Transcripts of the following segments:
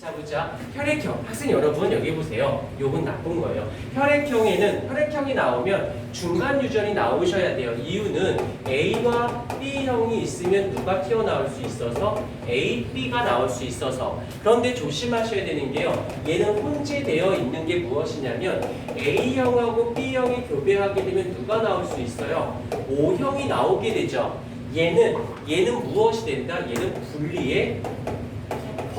자 보자. 혈액형. 학생 여러분 여기 보세요. 요건 나쁜 거예요. 혈액형에는 혈액형이 나오면 중간 유전이 나오셔야 돼요. 이유는 A와 B형이 있으면 누가 튀어나올 수 있어서 A, B가 나올 수 있어서. 그런데 조심하셔야 되는 게요. 얘는 혼재되어 있는 게 무엇이냐면 A형하고 B형이 교배하게 되면 누가 나올 수 있어요? O형이 나오게 되죠. 얘는 얘는 무엇이 된다? 얘는 분리의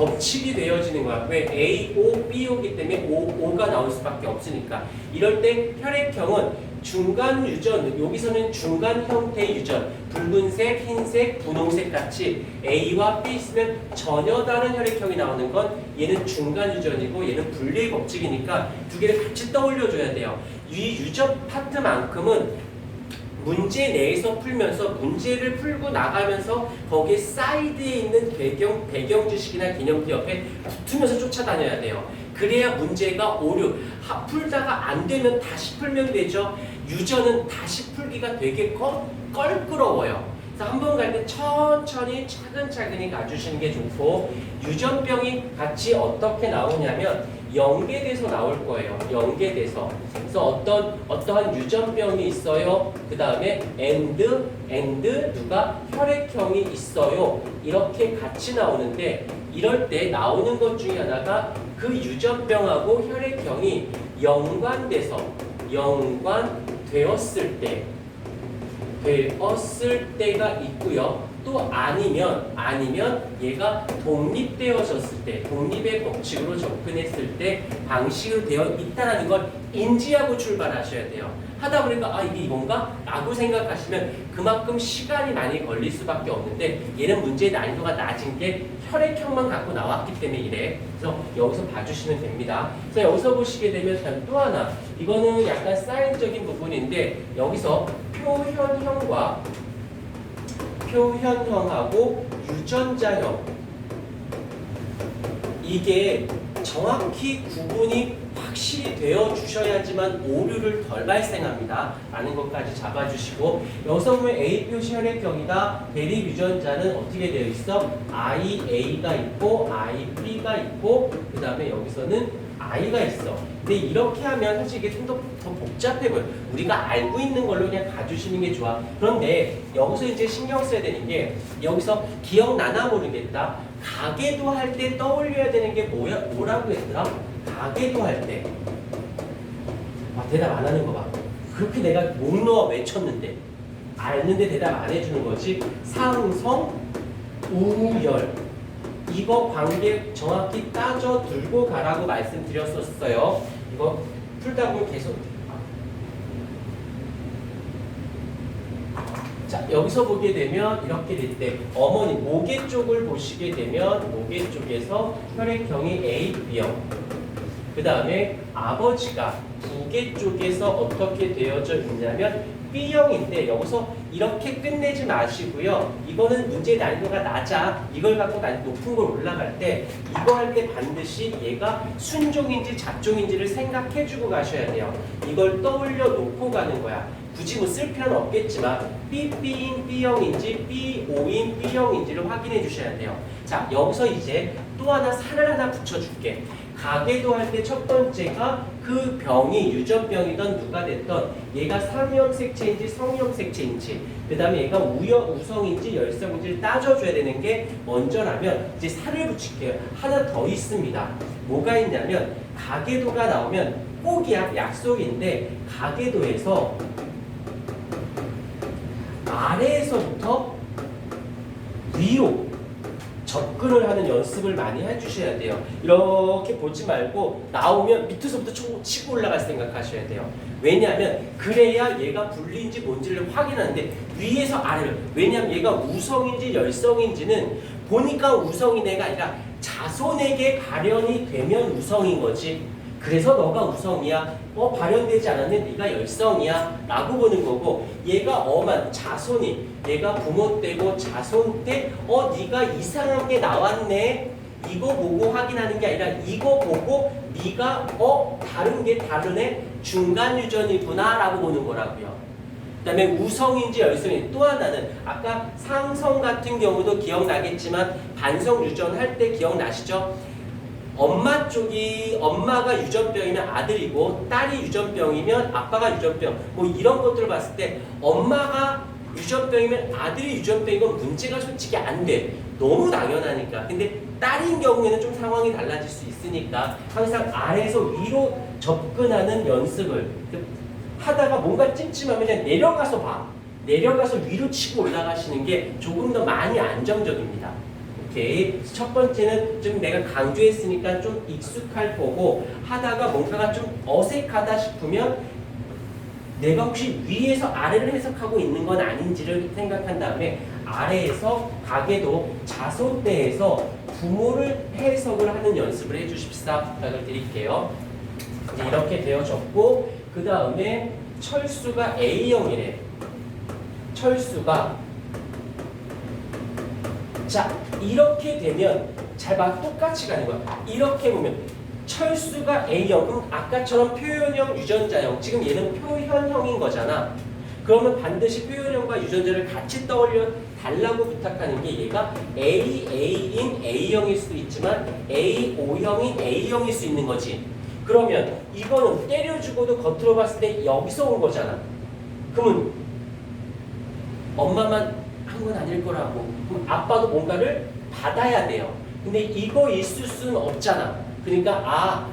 법칙이 되어지는 거야. 왜 A, O, B, O기 때문에 O, O가 나올 수밖에 없으니까. 이럴 때 혈액형은 중간 유전, 여기서는 중간 형태의 유전, 붉은색, 흰색, 분홍색 같이 A와 B 있으면 전혀 다른 혈액형이 나오는 건 얘는 중간 유전이고 얘는 분리의 법칙이니까 두 개를 같이 떠올려줘야 돼요. 이 유전 파트만큼은 문제 내에서 풀면서 문제를 풀고 나가면서 거기에 사이드에 있는 배경 배경 지식이나 기념표 옆에 붙으면서 쫓아다녀야 돼요. 그래야 문제가 오류 하- 풀다가 안 되면 다시 풀면 되죠. 유전은 다시 풀기가 되게 껄, 껄끄러워요. 그래서 한 번 갈 때 천천히 차근차근히 가주시는 게 좋고 유전병이 같이 어떻게 나오냐면 연계돼서 나올 거예요. 연계돼서. 그래서 어떤 어떠한 유전병이 있어요. 그 다음에 and and 누가 혈액형이 있어요. 이렇게 같이 나오는데 이럴 때 나오는 것 중에 하나가 그 유전병하고 혈액형이 연관돼서 연관되었을 때 되었을 때가 있고요. 또 아니면 아니면 얘가 독립되어졌을 때 독립의 법칙으로 접근했을 때 방식으로 되어 있다는 걸 인지하고 출발하셔야 돼요. 하다 보니까 아 이게 이건가? 라고 생각하시면 그만큼 시간이 많이 걸릴 수밖에 없는데 얘는 문제의 난이도가 낮은 게 혈액형만 갖고 나왔기 때문에 이래. 그래서 여기서 봐주시면 됩니다. 그래서 여기서 보시게 되면 또 하나 이거는 약간 사인적인 부분인데 여기서 표현형과 표현형하고 유전자형. 이게 정확히 구분이 확실히 되어 주셔야지만 오류를 덜 발생합니다. 라는 것까지 잡아주시고 보면 A 표시 혈액형이다. 대립 유전자는 어떻게 되어 있어? IA가 있고 IB가 있고 그 다음에 여기서는 I가 있어. 근데 이렇게 하면 사실 이게 좀 더 더 복잡해 보여. 우리가 알고 있는 걸로 그냥 가주시는 게 좋아. 그런데 여기서 이제 신경 써야 되는 게 여기서 기억나나 모르겠다. 가계도 할 때 떠올려야 되는 게 뭐야? 뭐라고 했더라? 가계도 할 때. 아, 대답 안 하는 거 봐. 그렇게 내가 목 넣어 외쳤는데 알는데 대답 안 해주는 거지. 상성, 우열. 이거 관계 정확히 따져 들고 가라고 말씀드렸었어요. 이거 풀다 보면 계속. 자, 여기서 보게 되면 이렇게 될 때 어머니 모계 쪽을 보시게 되면 모계 쪽에서 혈액형이 A, B형. 그 다음에 아버지가 부계 쪽에서 어떻게 되어져 있냐면 B형인데 여기서 이렇게 끝내지 마시고요. 이거는 문제 난이도가 낮아. 이걸 갖고 난이도 높은 걸 올라갈 때 이거 할 때 반드시 얘가 순종인지 잡종인지를 생각해 주고 가셔야 돼요. 이걸 떠올려 놓고 가는 거야. 굳이 뭐 쓸 필요는 없겠지만 BB인 B형인지 BO인 B형인지를 확인해 주셔야 돼요. 자, 여기서 이제 또 하나 살을 하나 붙여줄게. 가계도 할 때 첫 번째가 그 병이 유전병이던 누가 됐던 얘가 삼형 색체인지 성형 색체인지 그 다음에 얘가 우여, 우성인지 열성인지를 따져줘야 되는 게 먼저라면 이제 살을 붙일게요. 하나 더 있습니다. 뭐가 있냐면 가계도가 나오면 꼭이야 약속인데 가계도에서 아래에서부터 위로 접근을 하는 연습을 많이 해주셔야 돼요. 이렇게 보지 말고 나오면 밑에서부터 초- 치고 올라갈 생각하셔야 돼요. 왜냐하면 그래야 얘가 분리인지 뭔지를 확인하는데 위에서 아래로 왜냐하면 얘가 우성인지 열성인지는 보니까 우성인 애가 아니라 자손에게 발현이 되면 우성인 거지. 그래서 너가 우성이야. 어 발현되지 않았는데 네가 열성이야. 라고 보는 거고 얘가 엄한 자손이 얘가 부모 때고 자손 때어 네가 이상한 게 나왔네. 이거 보고 확인하는 게 아니라 이거 보고 네가 어 다른 게 다르네. 중간 유전이구나 라고 보는 거라고요. 그 다음에 우성인지 열성인지 또 하나는 아까 상성 같은 경우도 기억나겠지만 반성 유전 할 때 기억나시죠? 엄마 쪽이 엄마가 유전병이면 아들이고 딸이 유전병이면 아빠가 유전병 뭐 이런 것들을 봤을 때 엄마가 유전병이면 아들이 유전병이건 문제가 솔직히 안 돼. 너무 당연하니까. 근데 딸인 경우에는 좀 상황이 달라질 수 있으니까 항상 아래에서 위로 접근하는 연습을 하다가 뭔가 찜찜하면 그냥 내려가서 봐. 내려가서 위로 치고 올라가시는 게 조금 더 많이 안정적입니다. 오케이. 첫 번째는 좀 내가 강조했으니까 좀 익숙할 거고 하다가 뭔가가 좀 어색하다 싶으면 내가 혹시 위에서 아래를 해석하고 있는 건 아닌지를 생각한 다음에 아래에서 가게도 자소대에서 부모를 해석을 하는 연습을 해주십사 부탁을 드릴게요. 이렇게 되어졌고 그 다음에 철수가 A형이래. 철수가 자 이렇게 되면 잘 봐 똑같이 가는 거야. 이렇게 보면 철수가 A형 그럼 아까처럼 표현형 유전자형 지금 얘는 표현형인 거잖아. 그러면 반드시 표현형과 유전자를 같이 떠올려 달라고 부탁하는 게 얘가 AA인 A형일 수도 있지만 AO형인 A형일 수 있는 거지. 그러면 이거는 때려주고도 겉으로 봤을 때 여기서 온 거잖아. 그러면 엄마만 한 건 아닐 거라고. 아빠도 뭔가를 받아야 돼요. 근데 이거 있을 수는 없잖아. 그러니까 아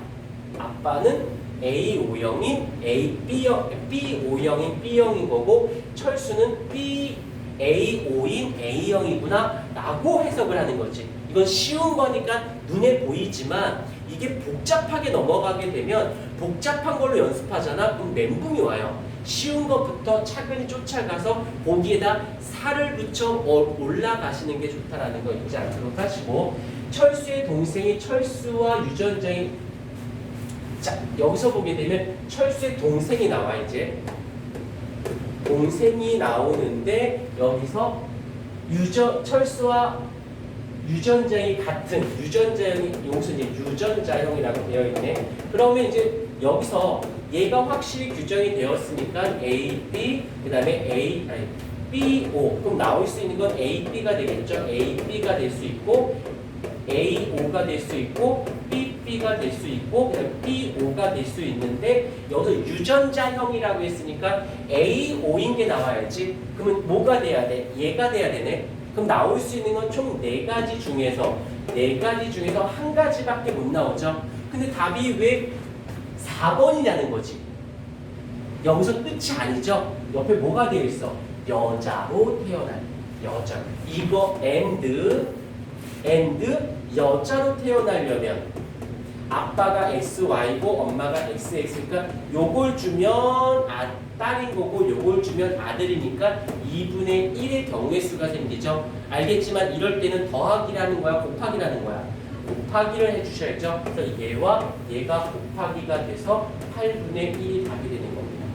아빠는 A5형인 A B형 B5형인 B형인 거고 철수는 B A5인 A형이구나 라고 해석을 하는 거지. 이건 쉬운 거니까 눈에 보이지만 이게 복잡하게 넘어가게 되면 복잡한 걸로 연습하잖아. 그럼 멘붕이 와요. 쉬운 것부터 차근히 쫓아가서 거기에다 살을 붙여 어- 올라가시는 게 좋다라는 거 잊지 않도록 하시고 철수의 동생이 철수와 유전자인 자 여기서 보게 되면 철수의 동생이 나와 이제. 동생이 나오는데 여기서 유전 철수와 유전자이 같은 유전자형이 여기서 유전자형이라고 되어 있네. 그러면 이제 여기서 얘가 확실히 규정이 되었으니까 A, B 그다음에 A 아니 B, O 그럼 나올 수 있는 건 A, B가 되겠죠. A, B가 될 수 있고 A, O가 될 수 있고 B, B가 될 수 있고 B, O가 될 수 있는데 여기서 유전자형이라고 했으니까 A, O인 게 나와야지. 그러면 뭐가 돼야 돼? 얘가 돼야 되네. 그럼 나올 수 있는 건 총 네 가지 중에서 네 가지 중에서 한 가지밖에 못 나오죠. 근데 답이 왜 4번이냐는 거지. 여기서 끝이 아니죠. 옆에 뭐가 되어 있어? 여자로 태어난 여자. 이거 and and 여자로 태어나려면 아빠가 XY고 엄마가 XX니까 요걸 주면 아, 딸인 거고 요걸 주면 아들이니까 2분의 1의 경우의 수가 생기죠. 알겠지만 이럴 때는 더하기라는 거야, 곱하기라는 거야. 곱하기를 해주셔야죠. 그래서 얘와 얘가 곱하기가 돼서 8분의 1이 답이 되는 겁니다.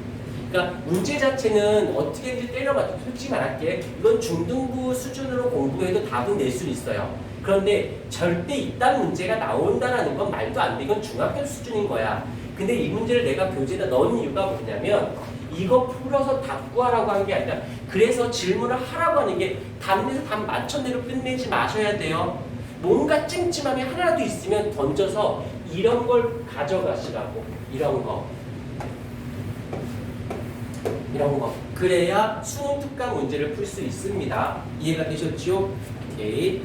그러니까 문제 자체는 어떻게든지 때려맞죠. 솔직히 말할게. 이건 중등부 수준으로 공부해도 답은 낼 수 있어요. 그런데 절대 이딴 문제가 나온다라는 건 말도 안 돼. 이건 중학교 수준인 거야. 근데 이 문제를 내가 교재에다 넣은 이유가 뭐냐면 이거 풀어서 답 구하라고 한게 아니라 그래서 질문을 하라고 하는 게 답에서 답 맞춰내로 끝내지 마셔야 돼요. 뭔가 찜찜함이 하나라도 있으면 던져서 이런 걸 가져가시라고. 이런 거. 이런 거. 그래야 수능 특강 문제를 풀 수 있습니다. 이해가 되셨지요? 오케이.